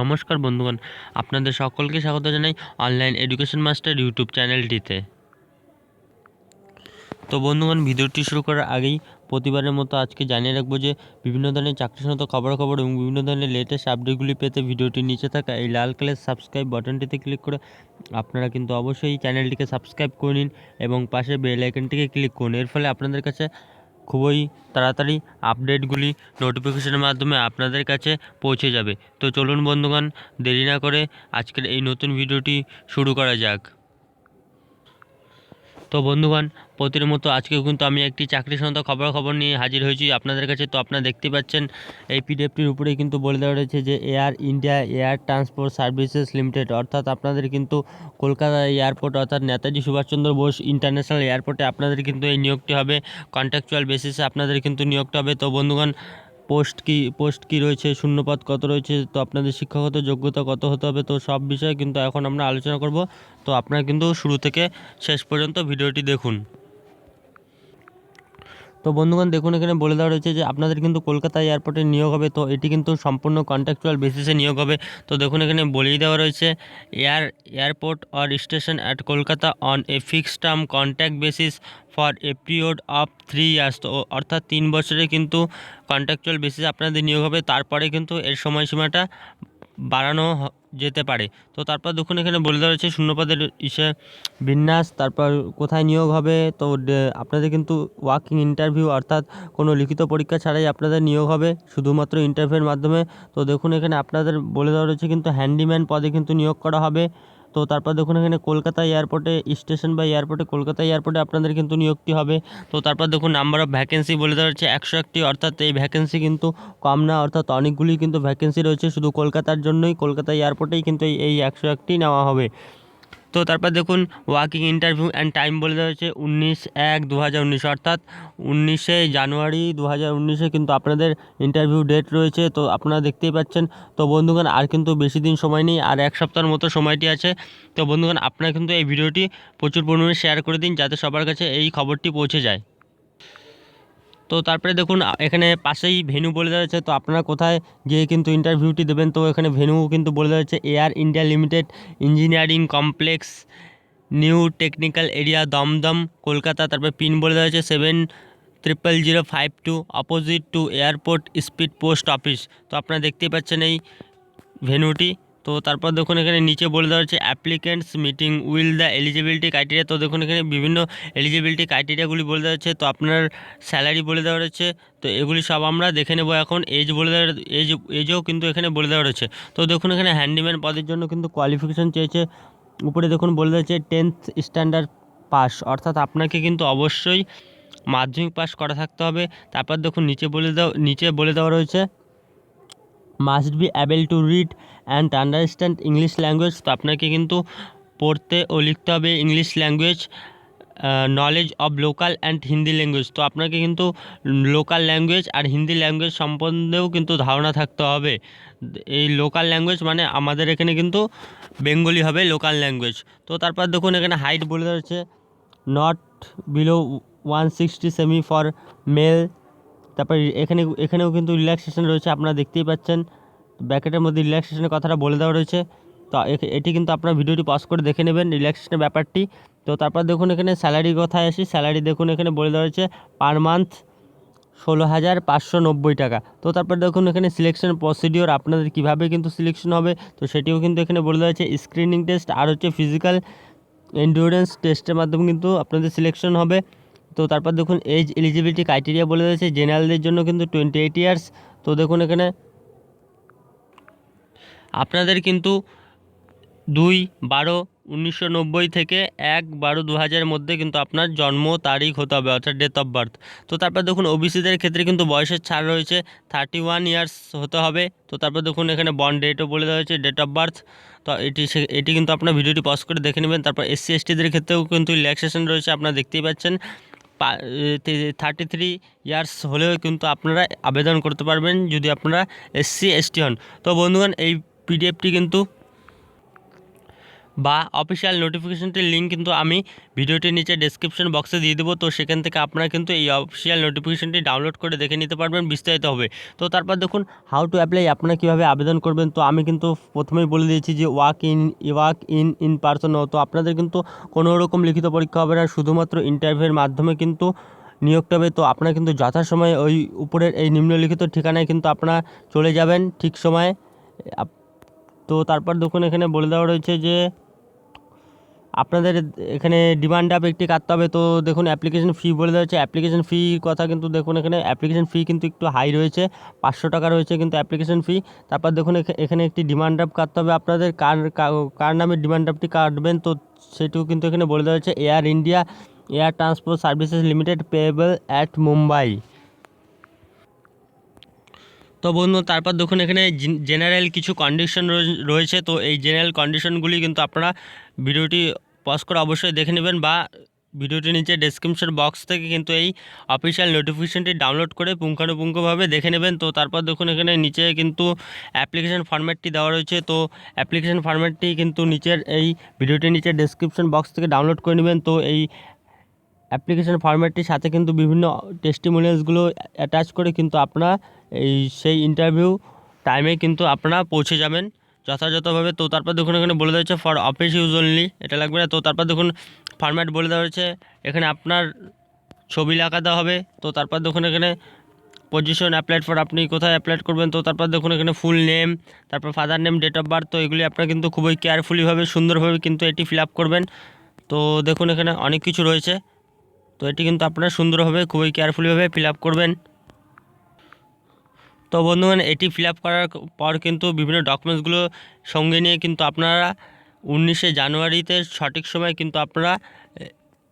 নমস্কার বন্ধুগণ, আপনাদের সকলকে স্বাগত জানাই অনলাইন এডুকেশন মাস্টার ইউটিউব চ্যানেলটিতে তো বন্ধুগণ, ভিডিওটি শুরু করার আগেই প্রতিবারের মতো আজকে জানিয়ে রাখব যে, বিভিন্ন ধরনের চাকরিসংক্রান্ত খবরাখবর এবং বিভিন্ন ধরনের লেটেস্ট আপডেটগুলি পেতে ভিডিওটির নিচে থাকা এই লাল কালার সাবস্ক্রাইব বাটনটিতে ক্লিক করে আপনারা কিন্তু অবশ্যই চ্যানেলটিকে সাবস্ক্রাইব করে নিন এবং পাশে বেল আইকনটিকে ক্লিক করুন। এর ফলে আপনাদের কাছে খুবই তাড়াতাড়ি আপডেটগুলি নোটিফিকেশনের মাধ্যমে আপনাদের কাছে পৌঁছে যাবে। তো চলুন বন্ধুগণ, দেরি না করে আজকের এই নতুন ভিডিওটি শুরু করা যাক। তো বন্ধুগণ প্রতির মতো আজকেও কিন্তু আমি একটি চাকরি সংক্রান্ত খবরাখবর নিয়ে হাজির হয়েছি। আপনাদের কাছে তো আপনারা দেখতে পাচ্ছেন, এই পিডিএফটির উপরেই কিন্তু বলে দেওয়া রয়েছে যে Air India air transport services limited অর্থাৎ আপনাদের কিন্তু কলকাতা এয়ারপোর্ট, অর্থাৎ নেতাজি সুভাষচন্দ্র বোস ইন্টারন্যাশনাল এয়ারপোর্টে আপনাদের কিন্তু এই নিয়োগটি হবে। কন্ট্রাকচুয়াল বেসিসে আপনাদের কিন্তু নিয়োগটা হবে। তো বন্ধুগণ পোস্ট কি পোস্ট কি রয়েছে, শূন্যপদ কত রয়েছে, তো আপনাদের শিক্ষাগত যোগ্যতা কত হতে হবে, তো সব বিষয়ে কিন্তু এখন আমরা আলোচনা করব। তো আপনারা কিন্তু শুরু থেকে শেষ পর্যন্ত ভিডিওটি দেখুন। তো বন্ধুগণ, দেখুন, এখানে বলে দেওয়া রয়েছে যে আপনাদের কিন্তু কলকাতা এয়ারপোর্টে নিয়োগ হবে, তো এটি কিন্তু সম্পূর্ণ কন্ট্রাকচুয়াল বেসিসে নিয়োগ হবে। তো দেখুন, এখানে বলেই দেওয়া রয়েছে, air, airport or station at Kolkata on a fixed term contact basis for a period of three years তো অর্থাৎ তিন বছরে কিন্তু কন্ট্রাকচুয়াল বেসিস আপনাদের নিয়োগ হবে। তারপরে কিন্তু এর সময়সীমাটা বাড়ানো যেতে পারে। তো তারপর দেখুন, এখানে বলে দেওয়া রয়েছে শূন্যপদের ইসে বিন্যাস, তারপর কোথায় নিয়োগ হবে। তো আপনাদের কিন্তু ওয়াকিং ইন্টারভিউ অর্থাৎ কোনো লিখিত পরীক্ষা ছাড়াই আপনাদের নিয়োগ হবে, শুধুমাত্র ইন্টারভিউয়ের মাধ্যমে। তো দেখুন, এখানে আপনাদের বলে দেওয়া রয়েছে কিন্তু হ্যান্ডিম্যান পদে কিন্তু নিয়োগ করা হবে। তো তারপর দেখুন এখানে কলকাতা এয়ারপোর্টে স্টেশন বা এয়ারপোর্টে কলকাতা এয়ারপোর্টে আপনাদের কিন্তু নিয়োগটি হবে। তো তারপর দেখুন নাম্বার অফ ভ্যাকেন্সি বলে দেওয়া হচ্ছে একশো একটি, অর্থাৎ এই ভ্যাকেন্সি কিন্তু কম না, অর্থাৎ অনেকগুলি কিন্তু ভ্যাকেন্সি রয়েছে শুধু কলকাতার জন্যই। কলকাতা এয়ারপোর্টেই কিন্তু এই একশো একটি নেওয়া হবে। তো তারপর দেখুন ওয়াকিং ইন্টারভিউ অ্যান্ড টাইম বলে দেওয়া হয়েছে উনিশ এক দু হাজার উনিশ, অর্থাৎ উনিশে জানুয়ারি দু হাজার উনিশে কিন্তু আপনাদের ইন্টারভিউ ডেট রয়েছে, তো আপনারা দেখতেই পাচ্ছেন। তো বন্ধুগণ, আর কিন্তু বেশি দিন সময় নেই, আর এক সপ্তাহের মতো সময়টি আছে। তো বন্ধুগণ, আপনারা কিন্তু এই ভিডিওটি প্রচুর পরিমাণে শেয়ার করে দিন, যাতে সবার কাছে এই খবরটি পৌঁছে যায়। তো তারপরে দেখুন এখানে পাশেই ভেনু বলে দেওয়া হয়েছে, তো আপনারা কোথায় গিয়ে কিন্তু ইন্টারভিউটি দেবেন? তো এখানে ভেনু কিন্তু বলে দেওয়া হয়েছে Air India Limited engineering complex new technical area Dumdum, Kolkata, তারপরে পিন বলে দেওয়া হয়েছে seven triple zero five two opposite to airport speed post office তো আপনারা দেখতেই পাচ্ছেন এই ভেনুটি তো তারপর দেখুন এখানে নিচে বলে দেওয়া হচ্ছে applicants meeting will the eligibility criteria তো দেখুন এখানে বিভিন্ন এলিজিবিলিটি ক্রাইটেরিয়াগুলি বলে দেওয়া হচ্ছে, তো আপনার স্যালারি বলে দেওয়া রয়েছে, তো এগুলি সব আমরা দেখে নেব এখন এজ বলে দেওয়া এজ এজও কিন্তু এখানে বলে দেওয়া রয়েছে। তো দেখুন এখানে হ্যান্ডিম্যান পদের জন্য কিন্তু কোয়ালিফিকেশান চেয়েছে, উপরে দেখুন বলে দেওয়া হচ্ছে টেন্থ স্ট্যান্ডার্ড পাস অর্থাৎ আপনাকে কিন্তু অবশ্যই মাধ্যমিক পাস করা থাকতে হবে। তারপর দেখুন নিচে বলে দেওয়া, নিচে বলে দেওয়া রয়েছে must be able to read and understand English language তো আপনাকে কিন্তু পড়তে ও লিখতে হবে English language knowledge of local and Hindi language তো আপনাকে কিন্তু লোকাল ল্যাঙ্গুয়েজ আর হিন্দি ল্যাঙ্গুয়েজ সম্বন্ধেও কিন্তু ধারণা থাকতে হবে। এই লোকাল ল্যাঙ্গুয়েজ মানে আমাদের এখানে কিন্তু বেঙ্গলি হবে লোকাল ল্যাঙ্গুয়েজ তো তারপর দেখুন এখানে হাইট বলে হচ্ছে not below one sixty semi for male তারপর এখানে, এখানেও কিন্তু রিল্যাক্সেশন রয়েছে, আপনারা দেখতেই পাচ্ছেন। ব্যাকেটের মধ্যে রিল্যাক্সেশনের কথাটা বলে দেওয়া রয়েছে। তো এটি কিন্তু আপনারা ভিডিওটি পজ করে দেখে নেবেন রিল্যাক্সেশনের ব্যাপারটি। তো তারপর দেখুন এখানে স্যালারির কথায় আসি। স্যালারি দেখুন এখানে বলে দেওয়া রয়েছে পার মান্থ ষোলো হাজার পাঁচশো নব্বই টাকা। তো তারপর দেখুন এখানে সিলেকশন প্রসিডিওর আপনাদের কীভাবে কিন্তু সিলেকশন হবে, তো সেটিও কিন্তু এখানে বলে দেওয়া হয়েছে স্ক্রিনিং টেস্ট আর হচ্ছে ফিজিক্যাল এন্ডুরেন্স টেস্টের মাধ্যমে কিন্তু আপনাদের সিলেকশন হবে। তো তারপর দেখুন এজ এলিজিবিলিটি ক্রাইটেরিয়া বলে দিয়েছে জেনারেলদের জন্য কিন্তু টোয়েন্টি এইট ইয়ার্স তো দেখুন এখানে আপনাদের কিন্তু দুই বারো উনিশশো থেকে এক বারো দু হাজারের মধ্যে কিন্তু আপনার জন্ম তারিখ হতে হবে, অর্থাৎ ডেট অফ বার্থ তো তারপর দেখুন ওবিসিদের ক্ষেত্রে কিন্তু বয়সের ছাড় রয়েছে থার্টি ওয়ান ইয়ার্স হতে হবে। তো তারপর দেখুন এখানে বন্ড ডেটও বলে দেওয়া হয়েছে ডেট অফ বার্থ তো এটি এটি কিন্তু আপনার ভিডিওটি পজ করে দেখে নেবেন। তারপর এসসি এসটিদের ক্ষেত্রেও কিন্তু রিল্যাক্সেশন রয়েছে, আপনারা দেখতেই পাচ্ছেন। থার্টি থ্রি ইয়ার্স হলেও কিন্তু আপনারা আবেদন করতে পারবেন যদি আপনারা এসসি এসটি হন। তো বন্ধুগণ, এই পিডিএফটি কিন্তু বা অফিসিয়াল নোটিফিকেশনটির লিঙ্ক কিন্তু আমি ভিডিওটির নিচে ডেসক্রিপশন বক্সে দিয়ে দেবো। তো সেখান থেকে আপনারা কিন্তু এই অফিসিয়াল নোটিফিকেশনটি ডাউনলোড করে দেখে নিতে পারবেন, বিস্তারিত হবে। তো তারপর দেখুন হাউ টু অ্যাপ্লাই আপনারা কীভাবে আবেদন করবেন? তো আমি কিন্তু প্রথমেই বলে দিয়েছি যে walk in walk in in person তো আপনাদের কিন্তু কোনো রকম লিখিত পরীক্ষা হবে না, শুধুমাত্র ইন্টারভিউয়ের মাধ্যমে কিন্তু নিয়োগটা হবে। তো আপনারা কিন্তু যথাসময়ে ওই উপরের এই নিম্নলিখিত ঠিকানায় কিন্তু আপনারা চলে যাবেন। ঠিক সময়ে তো তারপর দেখুন এখানে বলে দেওয়া রয়েছে যে আপনাদের এখানে ডিমান্ড আপ একটি কাটতে হবে। তো দেখুন অ্যাপ্লিকেশন ফি বলে দেওয়া হচ্ছে অ্যাপ্লিকেশন ফি কথা কিন্তু দেখুন এখানে অ্যাপ্লিকেশন ফি কিন্তু একটু হাই রয়েছে। পাঁচশো টাকা রয়েছে কিন্তু অ্যাপ্লিকেশন ফি তারপর দেখুন এখা- এখানে একটি ডিমান্ড ড্রাফট কাটতে হবে। আপনাদের কার কার নামে ডিমান্ড ড্রাফটটি কাটবেন? তো সেটিও কিন্তু এখানে বলে দেওয়া হচ্ছে Air India Air Transport Services Limited payable at Mumbai তো বন্ধু, তারপর দেখুন, এখানে জেনারেল কিছু কন্ডিশন রয়েছে। তো এই জেনারেল কন্ডিশনগুলি কিন্তু আপনারা ভিডিওটি পজ করে অবশ্যই দেখে নেবেন বা ভিডিওটির নিচে ডেসক্রিপশন বক্স থেকে কিন্তু এই অফিসিয়াল নোটিফিকেশনটি ডাউনলোড করে পুঙ্খানুপুঙ্খভাবে দেখে নেবেন। তো তারপর দেখুন, এখানে নিচে কিন্তু অ্যাপ্লিকেশন ফরম্যাটটি দেওয়া রয়েছে। তো অ্যাপ্লিকেশন ফরম্যাটটি কিন্তু নিচের এই ভিডিওটির নিচে ডেসক্রিপশন বক্স থেকে ডাউনলোড করে নেবেন। তো এই অ্যাপ্লিকেশন ফরম্যাটটির সাথে কিন্তু বিভিন্ন টেস্টিমোনিয়ালসগুলো অ্যাটাচ করে কিন্তু আপনারা এই সেই ইন্টারভিউ টাইমে কিন্তু আপনারা পৌঁছে যাবেন। যথাযথভাবে তো তারপর দেখুন, এখানে বলে দেওয়া হচ্ছে ফর অফিস ইউজ অনলি এটা লাগবে না তো তারপর দেখুন ফরম্যাট বলে দেওয়া হচ্ছে এখানে আপনার ছবি লাগাতে হবে। তো তারপর দেখুন, এখানে পজিশন অ্যাপ্লাইড ফর আপনি কোথায় অ্যাপ্লাইড করবেন। তো তারপর দেখুন, এখানে ফুল নেম তারপর father name date of birth তো এগুলি আপনারা কিন্তু খুবই কেয়ারফুলিভাবে সুন্দরভাবে কিন্তু এটি ফিল আপ করবেন। তো দেখুন, এখানে অনেক কিছু রয়েছে। তো এটি কিন্তু আপনারা সুন্দরভাবে, খুবই কেয়ারফুলিভাবে ফিল আপ করবেন। তো বন্ধুগণ, এটি ফিল করার পর কিন্তু বিভিন্ন ডকুমেন্টসগুলো সঙ্গে নিয়ে কিন্তু আপনারা উনিশে জানুয়ারিতে সঠিক সময় কিন্তু আপনারা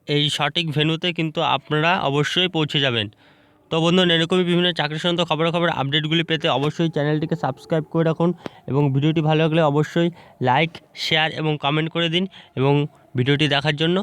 এই সঠিক ভেন্যুতে কিন্তু আপনারা অবশ্যই পৌঁছে যাবেন। তো বন্ধুগণ, এরকমই বিভিন্ন চাকরি সংক্রান্ত খবর খবর আপডেটগুলি পেতে অবশ্যই চ্যানেলটিকে সাবস্ক্রাইব করে রাখুন এবং ভিডিওটি ভালো লাগলে অবশ্যই লাইক শেয়ার এবং কমেন্ট করে দিন এবং ভিডিওটি দেখার জন্য